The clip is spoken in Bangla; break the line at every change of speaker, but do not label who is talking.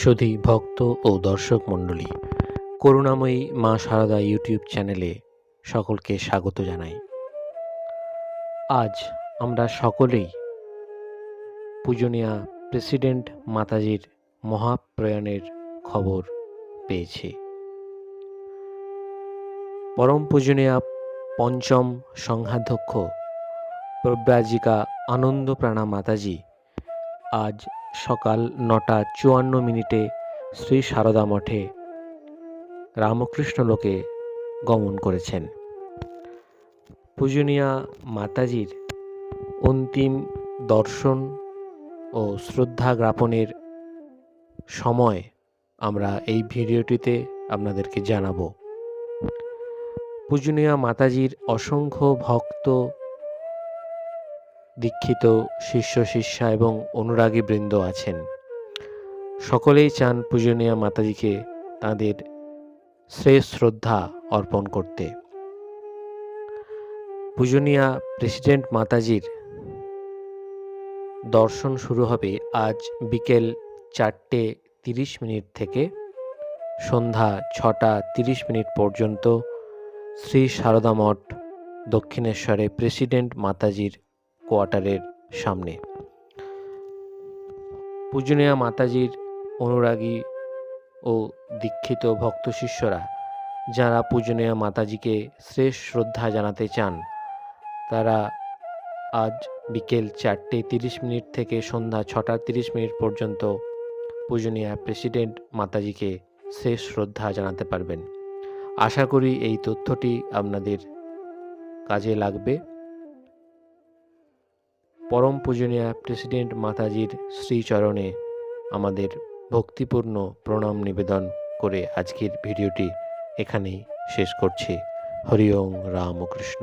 সুধী ভক্ত ও দর্শক মণ্ডলী, করুণাময়ী মা সারদা ইউটিউব চ্যানেলে সকলকে স্বাগত জানাই। আজ আমরা সকলেই পূজনীয়া প্রেসিডেন্ট মাতাজির মহাপ্রয়াণের খবর পেয়েছি। পরম পূজনীয়া পঞ্চম সংঘাধ্যক্ষ প্রব্রাজিকা আনন্দপ্রাণা মাতাজি আজ সকাল নটা চুয়ান্ন মিনিটে শ্রী সারদা মঠে রামকৃষ্ণ লোকে গমন করেছেন। পূজনীয়া মাতাজির অন্তিম দর্শন ও শ্রদ্ধা জ্ঞাপনের সময় আমরা এই ভিডিওটিতে আপনাদেরকে জানাব। পূজনীয়া মাতাজির অসংখ্য ভক্ত দীক্ষিত শিষ্য, শিষ্যা এবং অনুরাগী বৃন্দ আছেন। সকলেই চান পূজনীয়া মাতাজিকে তাদের শ্রেয় শ্রদ্ধা অর্পণ করতে। পূজনীয়া প্রেসিডেন্ট মাতাজির দর্শন শুরু হবে আজ বিকেল চারটে তিরিশ মিনিট থেকে সন্ধ্যা ছটা তিরিশ মিনিট পর্যন্ত শ্রী সারদা মঠ দক্ষিণেশ্বরে প্রেসিডেন্ট মাতাজির কোয়ার্টারের সামনে। পূজনীয়া মাতাজির অনুরাগী ও দীক্ষিত ভক্ত শিষ্যরা যারা পূজনীয়া মাতাজিকে শ্রেষ্ঠ শ্রদ্ধা জানাতে চান, তারা আজ বিকেল চারটে তিরিশ মিনিট থেকে সন্ধ্যা ছটা তিরিশ মিনিট পর্যন্ত পূজনীয়া প্রেসিডেন্ট মাতাজিকে শেষ শ্রদ্ধা জানাতে পারবেন। আশা করি এই তথ্যটি আপনাদের কাজে লাগবে। পরম পূজনীয় প্রেসিডেন্ট মাতাজির শ্রীচরণে আমাদের ভক্তিপূর্ণ প্রণাম নিবেদন করে আজকের ভিডিওটি এখানেই শেষ করছি। হরি ওম রামকৃষ্ণ।